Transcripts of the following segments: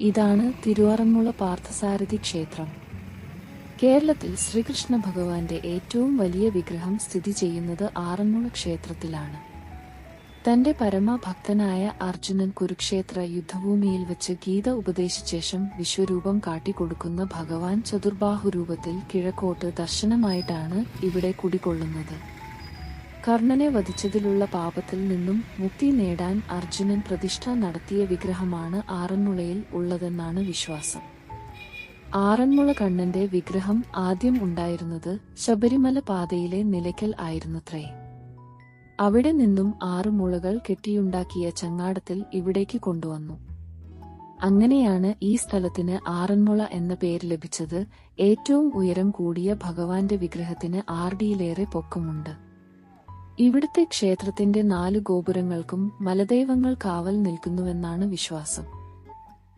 ഇതാണ് തിരുവാറന്മുള പാർത്ഥസാരഥി ക്ഷേത്രം. കേരളത്തിൽ ശ്രീകൃഷ്ണ ഭഗവാന്റെ ഏറ്റവും വലിയ വിഗ്രഹം സ്ഥിതി ചെയ്യുന്നത് ആറന്മുള ക്ഷേത്രത്തിലാണ്. തന്റെ പരമഭക്തനായ അർജുനൻ കുരുക്ഷേത്ര യുദ്ധഭൂമിയിൽ വെച്ച് ഗീത ഉപദേശിച്ച ശേഷം വിശ്വരൂപം കാട്ടിക്കൊടുക്കുന്ന ഭഗവാൻ ചതുർബാഹുരൂപത്തിൽ കിഴക്കോട്ട് ദർശനമായിട്ടാണ് ഇവിടെ കുടികൊള്ളുന്നത്. കർണനെ വധിച്ചതിലുള്ള പാപത്തിൽ നിന്നും മുക്തി നേടാൻ അർജുനൻ പ്രതിഷ്ഠ നടത്തിയ വിഗ്രഹമാണ് ആറന്മുളയിൽ ഉള്ളതെന്നാണ് വിശ്വാസം. ആറന്മുള കണ്ണന്റെ വിഗ്രഹം ആദ്യം ഉണ്ടായിരുന്നത് ശബരിമല പാതയിലെ നിലയ്ക്കൽ ആയിരുന്നത്രേ. അവിടെ നിന്നും ആറ് മുളകൾ കെട്ടിയുണ്ടാക്കിയ ചങ്ങാടത്തിൽ ഇവിടേക്ക് കൊണ്ടുവന്നു. അങ്ങനെയാണ് ഈ സ്ഥലത്തിന് ആറന്മുള എന്ന പേര് ലഭിച്ചത്. ഏറ്റവും ഉയരം കൂടിയ ഭഗവാന്റെ വിഗ്രഹത്തിന് ആർഡിയിലേറെ പൊക്കമുണ്ട്. ഇവിടുത്തെ ക്ഷേത്രത്തിന്റെ നാല് ഗോപുരങ്ങൾക്കും മലദൈവങ്ങൾ കാവൽ നിൽക്കുന്നുവെന്നാണ് വിശ്വാസം.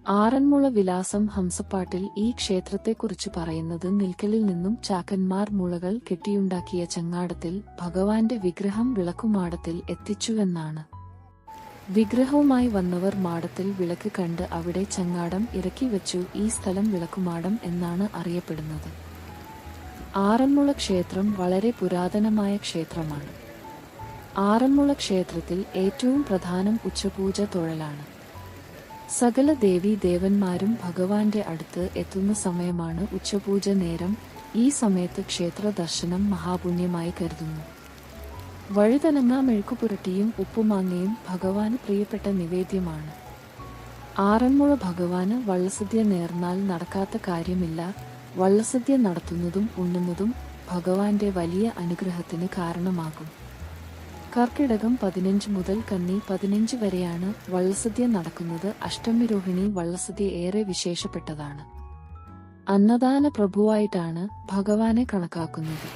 ആറന്മുള വിലാസം ഹംസപ്പാട്ടിൽ ഈ ക്ഷേത്രത്തെക്കുറിച്ച് പറയുന്നത് നിൽക്കലിൽ നിന്നും ചാക്കന്മാർ മുളകൾ കെട്ടിയുണ്ടാക്കിയ ചങ്ങാടത്തിൽ ഭഗവാന്റെ വിഗ്രഹം വിളക്കുമാടത്തിൽ എത്തിച്ചുവെന്നാണ്. വിഗ്രഹവുമായി വന്നവർ മാടത്തിൽ വിളക്ക് കണ്ട് അവിടെ ചങ്ങാടം ഇറക്കി വെച്ചു ഈ സ്ഥലം വിളക്കുമാടം എന്നാണ് അറിയപ്പെടുന്നത്. ആറന്മുള ക്ഷേത്രം വളരെ പുരാതനമായ ക്ഷേത്രമാണ്. ആറന്മുള ക്ഷേത്രത്തിൽ ഏറ്റവും പ്രധാനം ഉച്ചപൂജ തൊഴലാണ്. സകല ദേവി ദേവന്മാരും ഭഗവാന്റെ അടുത്ത് എത്തുന്ന സമയമാണ് ഉച്ചപൂജ നേരം ഈ സമയത്ത് ക്ഷേത്ര ദർശനം മഹാപുണ്യമായി കരുതുന്നു. വഴുതനങ്ങ മെഴുക്കുപുരട്ടിയും ഉപ്പുമാങ്ങയും ഭഗവാന് പ്രിയപ്പെട്ട നിവേദ്യമാണ്. ആറന്മുള ഭഗവാന് വള്ളസദ്യ നേർന്നാൽ നടക്കാത്ത കാര്യമില്ല വള്ളസദ്യ നടത്തുന്നതും ഉണ്ണുന്നതും ഭഗവാന്റെ വലിയ അനുഗ്രഹത്തിന് കാരണമാകും. കർക്കിടകം പതിനഞ്ച് മുതൽ കന്നി പതിനഞ്ച് വരെയാണ് വള്ളസദ്യ നടക്കുന്നത്. അഷ്ടമി രോഹിണി വള്ളസദ്യ ഏറെ വിശേഷപ്പെട്ടതാണ്. അന്നദാന പ്രഭുവായിട്ടാണ് ഭഗവാനെ കണക്കാക്കുന്നത്.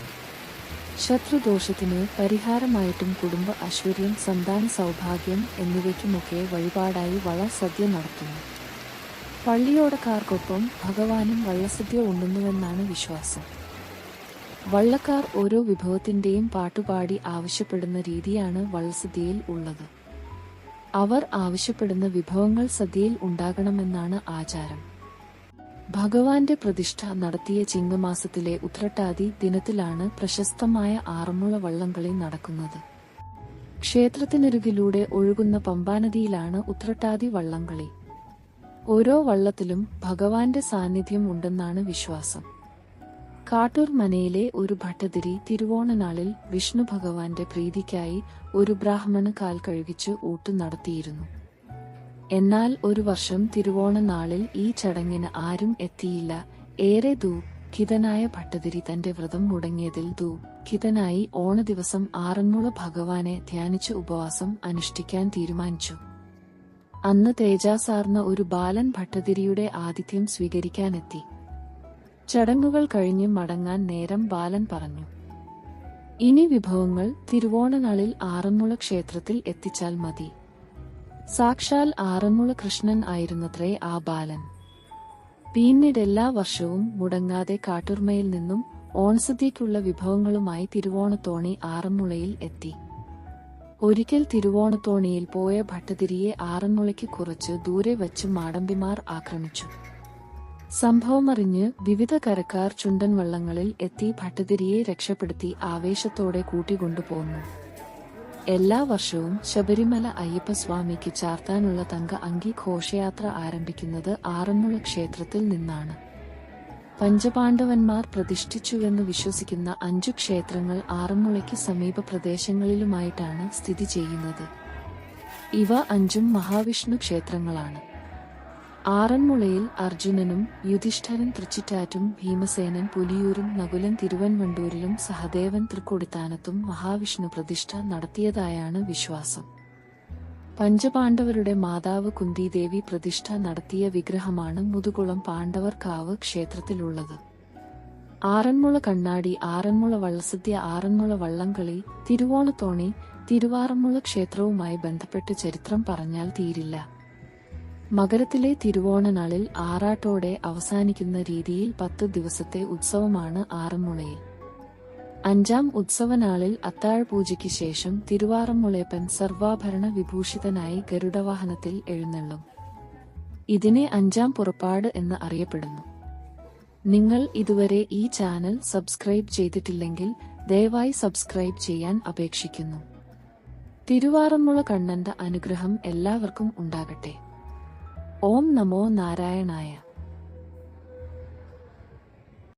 ശത്രുദോഷത്തിന് പരിഹാരമായിട്ടും കുടുംബ ഐശ്വര്യം സന്താന സൗഭാഗ്യം എന്നിവയ്ക്കുമൊക്കെ വഴിപാടായി വള്ളസദ്യ നടത്തുന്നു. പള്ളിയോടക്കാർക്കൊപ്പം ഭഗവാനും വള്ളസദ്യ ഉണ്ടെന്നുവെന്നാണ് വിശ്വാസം. വള്ളക്കാർ ഓരോ വിഭവത്തിന്റെയും പാട്ടുപാടി ആവശ്യപ്പെടുന്ന രീതിയാണ് വള്ളസദ്യയിൽ ഉള്ളത്. അവർ ആവശ്യപ്പെടുന്ന വിഭവങ്ങൾ സദ്യയിൽ ഉണ്ടാകണമെന്നാണ് ആചാരം. ഭഗവാന്റെ പ്രതിഷ്ഠ നടത്തിയ ചിങ്ങമാസത്തിലെ ഉത്രട്ടാതി ദിനത്തിലാണ് പ്രശസ്തമായ ആറന്മുള വള്ളംകളി നടക്കുന്നത്. ക്ഷേത്രത്തിനരുകിലൂടെ ഒഴുകുന്ന പമ്പാനദിയിലാണ് ഉത്രട്ടാതി വള്ളംകളി. ഓരോ വള്ളത്തിലും ഭഗവാന്റെ സാന്നിധ്യം ഉണ്ടെന്നാണ് വിശ്വാസം. കാട്ടൂർ മനയിലെ ഒരു ഭട്ടതിരി തിരുവോണനാളിൽ വിഷ്ണു ഭഗവാന്റെ പ്രീതിക്കായി ഒരു ബ്രാഹ്മണ് കാൽ കഴുകിച്ച് ഊട്ട് നടത്തിയിരുന്നു. എന്നാൽ ഒരു വർഷം തിരുവോണനാളിൽ ഈ ചടങ്ങിന് ആരും എത്തിയില്ല. ഏറെ ദുഃഖിതനായ ഭട്ടതിരി തന്റെ വ്രതം മുടങ്ങിയതിൽ ദുഃഖിതനായി ഓണ ദിവസം ആറന്മുള ഭഗവാനെ ധ്യാനിച്ച് ഉപവാസം അനുഷ്ഠിക്കാൻ തീരുമാനിച്ചു. അന്ന് തേജാസാർന്ന ഒരു ബാലൻ ഭട്ടതിരിയുടെ ആതിഥ്യം സ്വീകരിക്കാനെത്തി. ചടങ്ങുകൾ കഴിഞ്ഞ് മടങ്ങാൻ നേരം ബാലൻ പറഞ്ഞു. ഇനി വിഭവങ്ങൾ തിരുവോണനാളിൽ ആറന്മുള ക്ഷേത്രത്തിൽ എത്തിച്ചാൽ മതി. സാക്ഷാൽ ആറന്മുള കൃഷ്ണൻ ആയിരുന്നത്രേ ആ ബാലൻ. പിന്നീട് എല്ലാ വർഷവും മുടങ്ങാതെ കാട്ടുർമയിൽ നിന്നും ഓൺസദ്യയ്ക്കുള്ള വിഭവങ്ങളുമായി തിരുവോണത്തോണി ആറന്മുളയിൽ എത്തി. ഒരിക്കൽ തിരുവോണത്തോണിയിൽ പോയ ഭട്ടതിരിയെ ആറന്മുളയ്ക്ക് കുറച്ച് ദൂരെ വച്ച് മാടമ്പിമാർ ആക്രമിച്ചു. സംഭവമറിഞ്ഞ് വിവിധ കരക്കാർ ചുണ്ടൻ വള്ളങ്ങളിൽ എത്തി ഭട്ടതിരിയെ രക്ഷപ്പെടുത്തി ആവേശത്തോടെ കൂട്ടിക്കൊണ്ടുപോകുന്നു എല്ലാ വർഷവും ശബരിമല അയ്യപ്പസ്വാമിക്ക് ചാർത്താനുള്ള തങ്ക അങ്കി ഘോഷയാത്ര ആരംഭിക്കുന്നത് ആറന്മുള ക്ഷേത്രത്തിൽ നിന്നാണ്. പഞ്ചപാണ്ഡവന്മാർ പ്രതിഷ്ഠിച്ചുവെന്ന് വിശ്വസിക്കുന്ന അഞ്ചു ക്ഷേത്രങ്ങൾ ആറന്മുളയ്ക്ക് സമീപ പ്രദേശങ്ങളിലുമായിട്ടാണ് സ്ഥിതി ചെയ്യുന്നത്. ഇവ അഞ്ചും മഹാവിഷ്ണു ക്ഷേത്രങ്ങളാണ്. ആറന്മുളയിൽ അർജുനനും യുധിഷ്ഠരൻ തൃച്ചിറ്റാറ്റും ഭീമസേനൻ പുലിയൂരും നകുലൻ തിരുവൻവണ്ടൂരിലും സഹദേവൻ തൃക്കൊടിത്താനത്തും മഹാവിഷ്ണു പ്രതിഷ്ഠ നടത്തിയതായാണ് വിശ്വാസം. പഞ്ചപാണ്ഡവരുടെ മാതാവ് കുന്തിദേവി പ്രതിഷ്ഠ നടത്തിയ വിഗ്രഹമാണ് മുതുകുളം പാണ്ഡവർക്കാവ് ക്ഷേത്രത്തിലുള്ളത്. ആറന്മുള കണ്ണാടി ആറന്മുള വള്ളസദ്യ ആറന്മുള വള്ളംകളി തിരുവോണത്തോണി തിരുവാറന്മുള ക്ഷേത്രവുമായി ബന്ധപ്പെട്ട് ചരിത്രം പറഞ്ഞാൽ തീരില്ല. മകരത്തിലെ തിരുവോണനാളിൽ ആറാട്ടോടെ അവസാനിക്കുന്ന രീതിയിൽ പത്ത് ദിവസത്തെ ഉത്സവമാണ് ആറന്മുളയിൽ. അഞ്ചാം ഉത്സവനാളിൽ അത്താഴപൂജയ്ക്ക് ശേഷം തിരുവാറന്മുളയപ്പൻ സർവാഭരണ വിഭൂഷിതനായി ഗരുഡവാഹനത്തിൽ എഴുന്നള്ളും. ഇതിനെ അഞ്ചാം പുറപ്പാട് എന്ന് അറിയപ്പെടുന്നു. നിങ്ങൾ ഇതുവരെ ഈ ചാനൽ സബ്സ്ക്രൈബ് ചെയ്തിട്ടില്ലെങ്കിൽ ദയവായി സബ്സ്ക്രൈബ് ചെയ്യാൻ അപേക്ഷിക്കുന്നു. തിരുവാറന്മുള കണ്ണന്റെ അനുഗ്രഹം എല്ലാവർക്കും ഉണ്ടാകട്ടെ. ഓം നമോ നാരായണായ.